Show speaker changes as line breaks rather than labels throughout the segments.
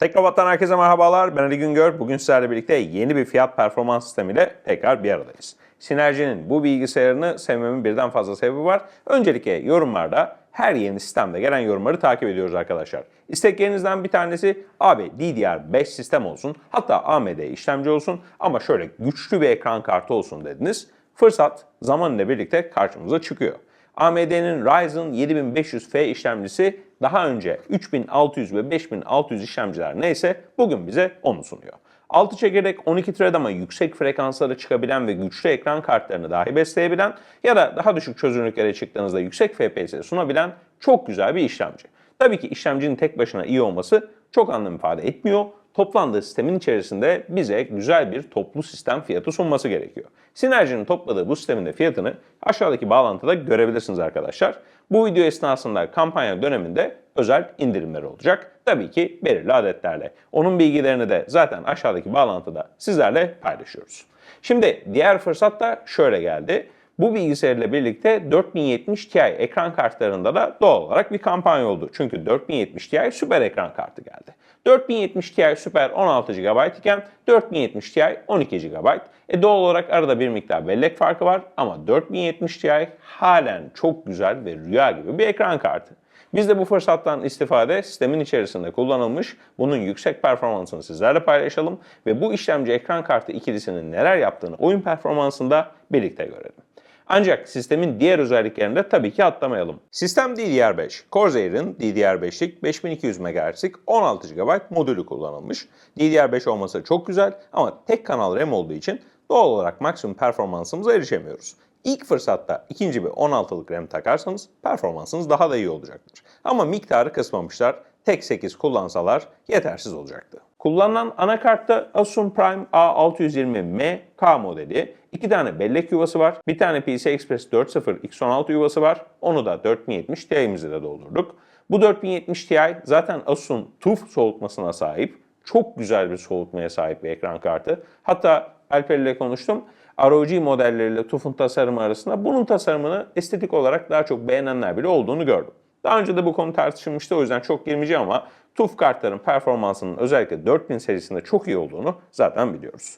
Teknobat'tan herkese merhabalar. Ben Ali Güngör. Bugün sizlerle birlikte yeni bir fiyat performans sistemiyle tekrar bir aradayız. Sinerji'nin bu bilgisayarını sevmemin birden fazla sebebi var. Öncelikle yorumlarda her yeni sistemde gelen yorumları takip ediyoruz arkadaşlar. İsteklerinizden bir tanesi abi DDR5 sistem olsun hatta AMD işlemci olsun ama şöyle güçlü bir ekran kartı olsun dediniz. Fırsat zaman ile birlikte karşımıza çıkıyor. AMD'nin Ryzen 7500F işlemcisi daha önce 3600 ve 5600 işlemciler neyse bugün bize onu sunuyor. 6 çekirdek 12 thread ama yüksek frekanslara çıkabilen ve güçlü ekran kartlarını dahi besleyebilen ya da daha düşük çözünürlüklere çıktığınızda yüksek FPS sunabilen çok güzel bir işlemci. Tabii ki işlemcinin tek başına iyi olması çok anlam ifade etmiyor. Toplandığı sistemin içerisinde bize güzel bir toplu sistem fiyatı sunması gerekiyor. Sinerji'nin topladığı bu sistemin de fiyatını aşağıdaki bağlantıda görebilirsiniz arkadaşlar. Bu video esnasında kampanya döneminde özel indirimler olacak. Tabii ki belirli adetlerle. Onun bilgilerini de zaten aşağıdaki bağlantıda sizlerle paylaşıyoruz. Şimdi diğer fırsat da şöyle geldi. Bu bilgisayarla birlikte 4070 Ti ekran kartlarında da doğal olarak bir kampanya oldu. Çünkü 4070 Ti süper ekran kartı geldi. 4070 Ti süper 16 GB iken 4070 Ti 12 GB. E doğal olarak arada bir miktar bellek farkı var ama 4070 Ti halen çok güzel ve rüya gibi bir ekran kartı. Biz de bu fırsattan istifade sistemin içerisinde kullanılmış bunun yüksek performansını sizlerle paylaşalım ve bu işlemci ekran kartı ikilisinin neler yaptığını oyun performansında birlikte görelim. Ancak sistemin diğer özelliklerini de tabii ki atlamayalım. Sistem DDR5. Corsair'in DDR5'lik 5200 MHz'lik 16 GB modülü kullanılmış. DDR5 olması çok güzel ama tek kanal RAM olduğu için doğal olarak maksimum performansımıza erişemiyoruz. İlk fırsatta ikinci bir 16'lık RAM takarsanız performansınız daha da iyi olacaktır. Ama miktarı kısmamışlar. Tek 8 kullansalar yetersiz olacaktı. Kullanılan anakartta Asus Prime A620M K modeli. iki tane bellek yuvası var. Bir tane PCI Express 4.0 X16 yuvası var. Onu da 4070 Ti'mizi de doldurduk. Bu 4070 Ti zaten Asus'un TUF soğutmasına sahip. Çok güzel bir soğutmaya sahip bir ekran kartı. Hatta Alper ile konuştum. ROG modelleriyle TUF'un tasarımı arasında bunun tasarımını estetik olarak daha çok beğenenler bile olduğunu gördüm. Daha önce de bu konu tartışılmıştı o yüzden çok girmeyeceğim ama TUF kartların performansının özellikle 4000 serisinde çok iyi olduğunu zaten biliyoruz.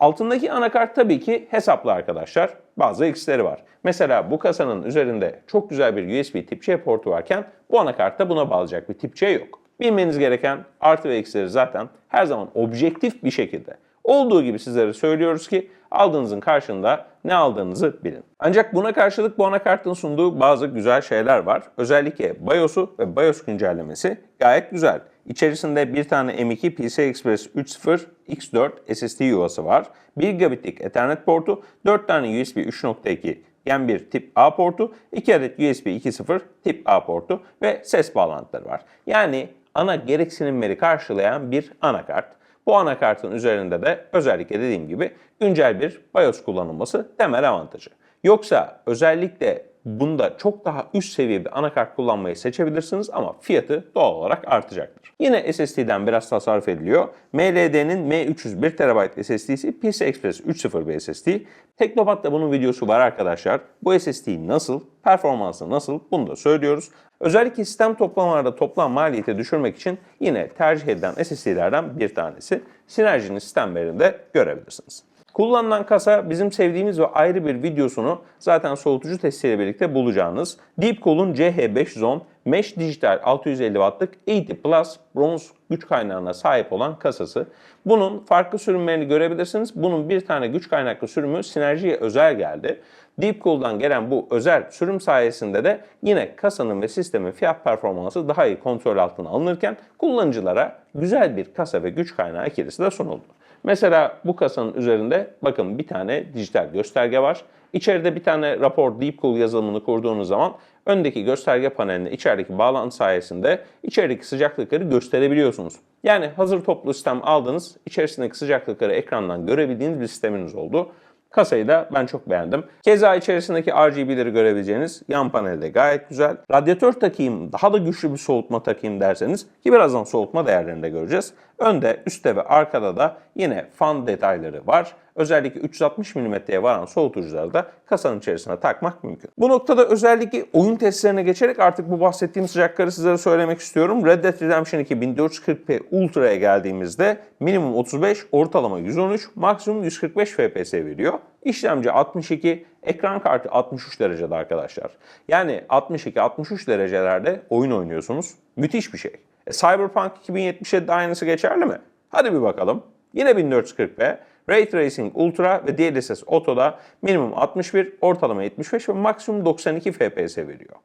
Altındaki anakart tabii ki hesaplı arkadaşlar. Bazı eksileri var. Mesela bu kasanın üzerinde çok güzel bir USB tip C portu varken bu anakartta buna bağlayacak bir tip C yok. Bilmeniz gereken artı ve eksileri zaten her zaman objektif bir şekilde olduğu gibi sizlere söylüyoruz ki aldığınızın karşında ne aldığınızı bilin. Ancak buna karşılık bu anakartın sunduğu bazı güzel şeyler var. Özellikle BIOS'u ve BIOS güncellemesi gayet güzel. İçerisinde bir tane M2 PCI Express 3.0 X4 SSD yuvası var. 1 gigabitlik Ethernet portu, 4 tane USB 3.2 Gen 1 tip A portu, 2 adet USB 2.0 tip A portu ve ses bağlantıları var. Yani ana gereksinimleri karşılayan bir anakart. Bu anakartın üzerinde de özellikle dediğim gibi güncel bir BIOS kullanılması temel avantajı. Yoksa özellikle bunda çok daha üst seviye bir anakart kullanmayı seçebilirsiniz ama fiyatı doğal olarak artacaktır. Yine SSD'den biraz tasarruf ediliyor. MLD'nin M300 1 TB SSD'si PCI Express 3.0 bir SSD. Teknopat'ta bunun videosu var arkadaşlar. Bu SSD nasıl, performansı nasıl bunu da söylüyoruz. Özellikle sistem toplamalarda toplam maliyeti düşürmek için yine tercih edilen SSD'lerden bir tanesi. Sinerji'nin sistemlerinde görebilirsiniz. Kullanılan kasa bizim sevdiğimiz ve ayrı bir videosunu zaten soğutucu testiyle birlikte bulacağınız Deepcool'un CH510 Mesh Digital 650 Watt'lık 80 Plus bronz güç kaynağına sahip olan kasası. Bunun farklı sürümlerini görebilirsiniz. Bunun bir tane güç kaynaklı sürümü Sinerji'ye özel geldi. Deepcool'dan gelen bu özel sürüm sayesinde de yine kasanın ve sistemin fiyat performansı daha iyi kontrol altına alınırken kullanıcılara güzel bir kasa ve güç kaynağı ikilisi de sunuldu. Mesela bu kasanın üzerinde bakın bir tane dijital gösterge var. İçeride bir tane rapor Deepcool yazılımını kurduğunuz zaman öndeki gösterge paneline içerideki bağlantı sayesinde içerideki sıcaklıkları gösterebiliyorsunuz. Yani hazır toplu sistem aldınız, içerisindeki sıcaklıkları ekrandan görebildiğiniz bir sisteminiz oldu. Kasayı da ben çok beğendim. Keza içerisindeki RGB'leri görebileceğiniz yan panelde gayet güzel. Radyatör takayım, daha da güçlü bir soğutma takayım derseniz ki birazdan soğutma değerlerini de göreceğiz. Önde, üstte ve arkada da yine fan detayları var. özellikle 360 mm'ye varan soğutucuları da kasanın içerisine takmak mümkün. Bu noktada özellikle oyun testlerine geçerek artık bu bahsettiğim sıcakları sizlere söylemek istiyorum. Red Dead Redemption 2 1440p Ultra'ya geldiğimizde minimum 35, ortalama 113, maksimum 145 FPS veriyor. İşlemci 62, ekran kartı 63 derecede arkadaşlar. Yani 62-63 derecelerde oyun oynuyorsunuz. Müthiş bir şey. E, Cyberpunk 2077'de aynısı geçerli mi? Hadi bir bakalım. Yine 1440p, Ray Tracing Ultra ve DLSS Auto'da minimum 61, ortalama 75 ve maksimum 92 FPS veriyor.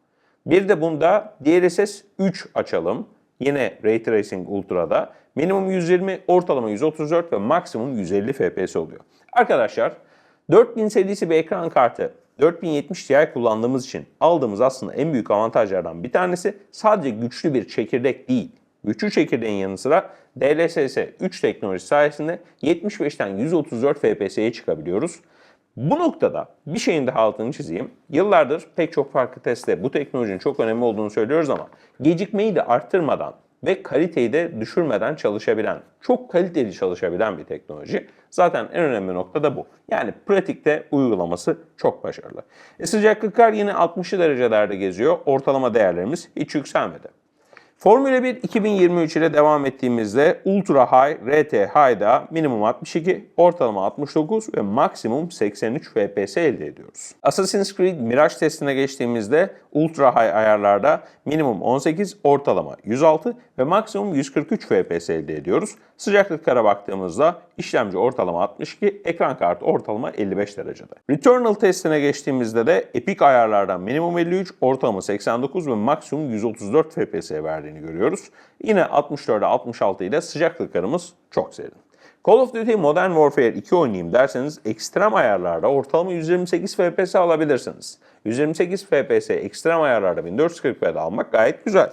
Bir de bunda DLSS 3 açalım. Yine Ray Tracing Ultra'da minimum 120, ortalama 134 ve maksimum 150 FPS oluyor. Arkadaşlar 4000 serisi bir ekran kartı 4070 Ti kullandığımız için aldığımız aslında en büyük avantajlardan bir tanesi sadece güçlü bir çekirdek değil. Güçlü çekirdeğin yanı sıra DLSS 3 teknolojisi sayesinde 75'ten 134 FPS'ye çıkabiliyoruz. Bu noktada bir şeyin daha altını çizeyim. Yıllardır pek çok farklı testte bu teknolojinin çok önemli olduğunu söylüyoruz ama gecikmeyi de arttırmadan ve kaliteyi de düşürmeden çalışabilen, çok kaliteli çalışabilen bir teknoloji. Zaten en önemli nokta da bu. Yani pratikte uygulaması çok başarılı. E sıcaklıklar yine 60 derecelerde geziyor. Ortalama değerlerimiz hiç yükselmedi. Formula 1 2023 ile devam ettiğimizde Ultra High RT High'da minimum 62, ortalama 69 ve maksimum 83 FPS elde ediyoruz. Assassin's Creed Mirage testine geçtiğimizde Ultra High ayarlarda minimum 18, ortalama 106 ve maksimum 143 FPS elde ediyoruz. Sıcaklıklara baktığımızda işlemci ortalama 62, ekran kartı ortalama 55 derecede. Returnal testine geçtiğimizde de Epic ayarlardan minimum 53, ortalama 89 ve maksimum 134 FPS verdiğini görüyoruz. Yine 64'e 66 ile sıcaklıklarımız çok serin. Call of Duty Modern Warfare 2 oynayayım derseniz ekstrem ayarlarda ortalama 128 FPS alabilirsiniz. 128 FPS ekstrem ayarlarda 1440p'de almak gayet güzel.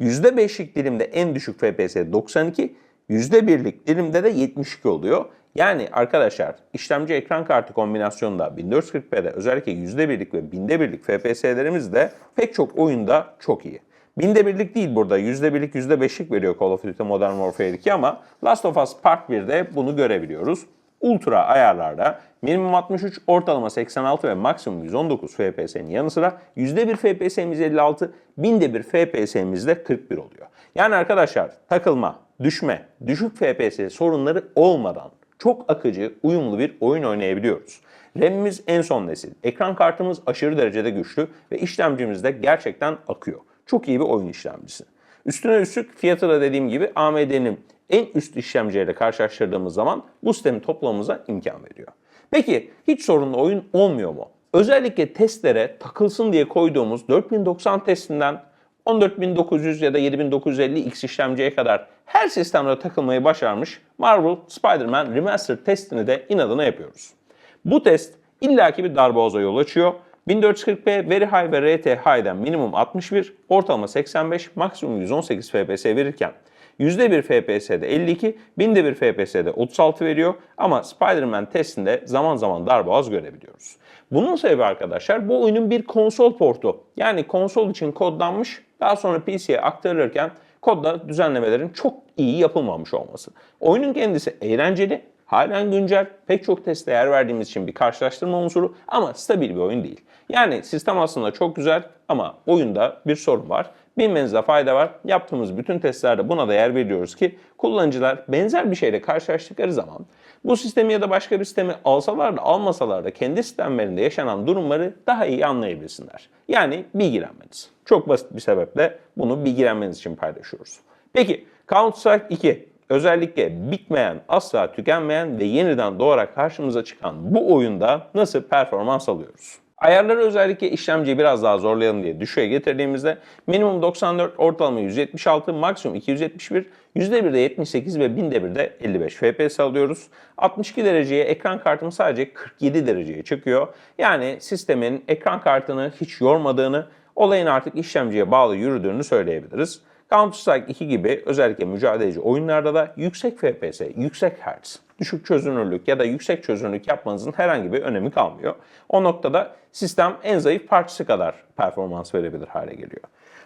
%5'lik dilimde en düşük FPS 92, %1'lik dilimde de 72 oluyor. Yani arkadaşlar işlemci ekran kartı kombinasyonunda 1440p'de özellikle %1'lik ve binde birlik FPS'lerimiz de pek çok oyunda çok iyi. Binde birlik değil burada. Yüzde birlik, yüzde beşlik veriyor Call of Duty Modern Warfare 2 ama Last of Us Part 1'de bunu görebiliyoruz. Ultra ayarlarda minimum 63, ortalama 86 ve maksimum 119 FPS'nin yanı sıra %1 FPS'miz 56, binde bir FPS'miz de 41 oluyor. Yani arkadaşlar takılma, düşme, düşük FPS sorunları olmadan çok akıcı, uyumlu bir oyun oynayabiliyoruz. RAM'imiz en son nesil, ekran kartımız aşırı derecede güçlü ve işlemcimiz de gerçekten akıyor. Çok iyi bir oyun işlemcisi. Üstüne üstlük fiyatı da dediğim gibi AMD'nin en üst işlemciyle karşılaştırdığımız zaman bu sistemi toplamamıza imkan veriyor. Peki hiç sorunlu oyun olmuyor mu? Özellikle testlere takılsın diye koyduğumuz 4090 testinden 14900 ya da 7950X işlemciye kadar her sistemde takılmayı başarmış Marvel Spider-Man Remastered testini de inadına yapıyoruz. Bu test illaki bir darboğaza yol açıyor 1440p Very High ve RT High'den minimum 61, ortalama 85, maksimum 118 FPS verirken %1 FPS'de 52, binde bir FPS'de 36 veriyor ama Spider-Man testinde zaman zaman darboğaz görebiliyoruz. Bunun sebebi arkadaşlar bu oyunun bir konsol portu. Yani konsol için kodlanmış daha sonra PC'ye aktarılırken kodda düzenlemelerin çok iyi yapılmamış olması. Oyunun kendisi eğlenceli Halen güncel, pek çok teste yer verdiğimiz için bir karşılaştırma unsuru ama stabil bir oyun değil. Yani sistem aslında çok güzel ama oyunda bir sorun var. Bilmenizde fayda var. Yaptığımız bütün testlerde buna da yer veriyoruz ki kullanıcılar benzer bir şeyle karşılaştıkları zaman bu sistemi ya da başka bir sistemi alsalar da almasalar da kendi sistemlerinde yaşanan durumları daha iyi anlayabilsinler. Yani bilgilenmeniz. Çok basit bir sebeple bunu bilgilenmeniz için paylaşıyoruz. Peki Counter-Strike 2 özellikle bitmeyen, asla tükenmeyen ve yeniden doğarak karşımıza çıkan bu oyunda nasıl performans alıyoruz? Ayarları özellikle işlemciyi biraz daha zorlayalım diye düşüğe getirdiğimizde minimum 94, ortalama 176, maksimum 271, %1'de 78 ve 1000'de 55 FPS alıyoruz. 62 dereceye ekran kartım sadece 47 dereceye çıkıyor. Yani sistemin ekran kartını hiç yormadığını, olayın artık işlemciye bağlı yürüdüğünü söyleyebiliriz. Counter-Strike 2 gibi özellikle mücadeleci oyunlarda da yüksek FPS, yüksek hertz, düşük çözünürlük ya da yüksek çözünürlük yapmanızın herhangi bir önemi kalmıyor. O noktada sistem en zayıf parçası kadar performans verebilir hale geliyor.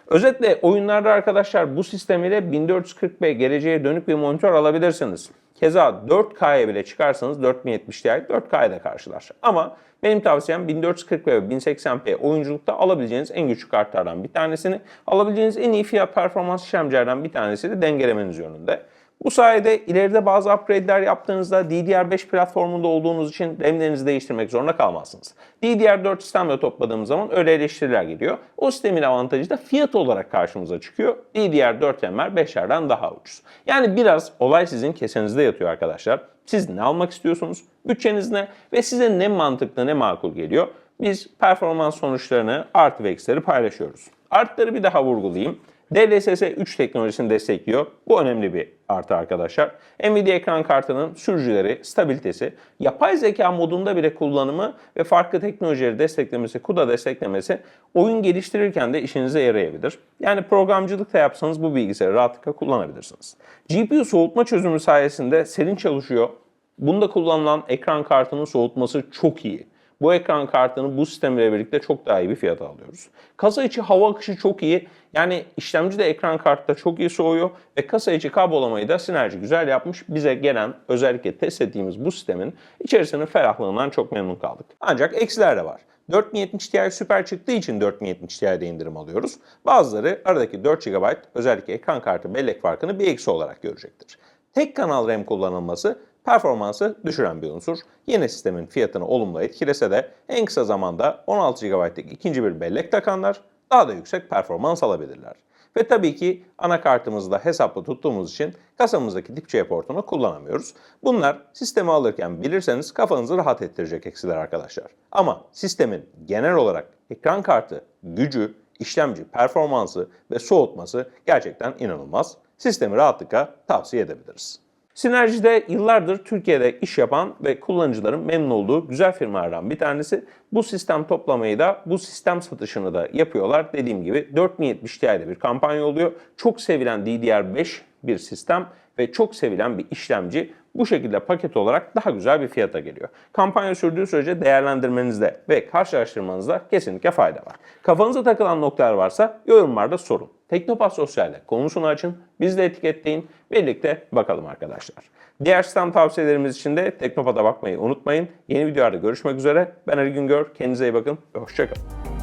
Özetle oyunlarda arkadaşlar bu sistem ile 1440p geleceğe dönük bir monitör alabilirsiniz. Keza 4K'ya bile çıkarsanız 4070 Ti 4K'ya da karşılar. Ama benim tavsiyem 1440p ve 1080p oyunculukta alabileceğiniz en güçlü kartlardan bir tanesini, alabileceğiniz en iyi fiyat performans işlemcilerden bir tanesi de dengelemeniz yönünde. Bu sayede ileride bazı upgrade'ler yaptığınızda DDR5 platformunda olduğunuz için RAM'lerinizi değiştirmek zorunda kalmazsınız. DDR4 sistemle topladığımız zaman öyle eleştiriler geliyor. O sistemin avantajı da fiyat olarak karşımıza çıkıyor. DDR4 RAM'ler 5'lerden daha ucuz. Yani biraz olay sizin kesenizde yatıyor arkadaşlar. Siz ne almak istiyorsunuz? Bütçeniz ne? Ve size ne mantıklı ne makul geliyor? Biz performans sonuçlarını artı ve eksileri paylaşıyoruz. Artları bir daha vurgulayayım. DLSS 3 teknolojisini destekliyor. Bu önemli bir artı arkadaşlar. Nvidia ekran kartının sürücüleri, stabilitesi, yapay zeka modunda bile kullanımı ve farklı teknolojileri desteklemesi, CUDA desteklemesi oyun geliştirirken de işinize yarayabilir. Yani programcılık da yapsanız bu bilgisayarı rahatlıkla kullanabilirsiniz. GPU soğutma çözümü sayesinde serin çalışıyor. Bunda kullanılan ekran kartının soğutması çok iyi. Bu ekran kartını bu sistemle birlikte çok daha iyi bir fiyata alıyoruz. Kasa içi hava akışı çok iyi. Yani işlemci de ekran kartta çok iyi soğuyor ve kasa içi kablolamayı da Synergy güzel yapmış. Bize gelen özellikle test ettiğimiz bu sistemin içerisinin ferahlığından çok memnun kaldık. Ancak eksiler de var. 4070 Ti süper çıktığı için 4070 Ti'de indirim alıyoruz. Bazıları aradaki 4 GB özellikle ekran kartı bellek farkını bir eksi olarak görecektir. Tek kanal RAM kullanılması performansı düşüren bir unsur. Yine sistemin fiyatını olumlu etkilese de en kısa zamanda 16 GB'lık ikinci bir bellek takanlar daha da yüksek performans alabilirler. Ve tabii ki anakartımızı da hesaplı tuttuğumuz için kasamızdaki C portunu kullanamıyoruz. Bunlar sistemi alırken bilirseniz kafanızı rahat ettirecek eksiler arkadaşlar. Ama sistemin genel olarak ekran kartı, gücü, işlemci, performansı ve soğutması gerçekten inanılmaz. Sistemi rahatlıkla tavsiye edebiliriz. Sinerji'de yıllardır Türkiye'de iş yapan ve kullanıcıların memnun olduğu güzel firmalardan bir tanesi. Bu sistem toplamayı da, bu sistem satışını da yapıyorlar. Dediğim gibi 4070 Ti'de bir kampanya oluyor. Çok sevilen DDR5 bir sistem ve çok sevilen bir işlemci bu şekilde paket olarak daha güzel bir fiyata geliyor. Kampanya sürdüğü sürece değerlendirmenizde ve karşılaştırmanızda kesinlikle fayda var. Kafanıza takılan noktalar varsa yorumlarda sorun. Teknopas Sosyal'de konusunu açın, bizi de etiketleyin, birlikte bakalım arkadaşlar. Diğer sistem tavsiyelerimiz için de Teknopat'a bakmayı unutmayın. Yeni videolarda görüşmek üzere. Ben Ali Güngör, kendinize iyi bakın hoşçakalın.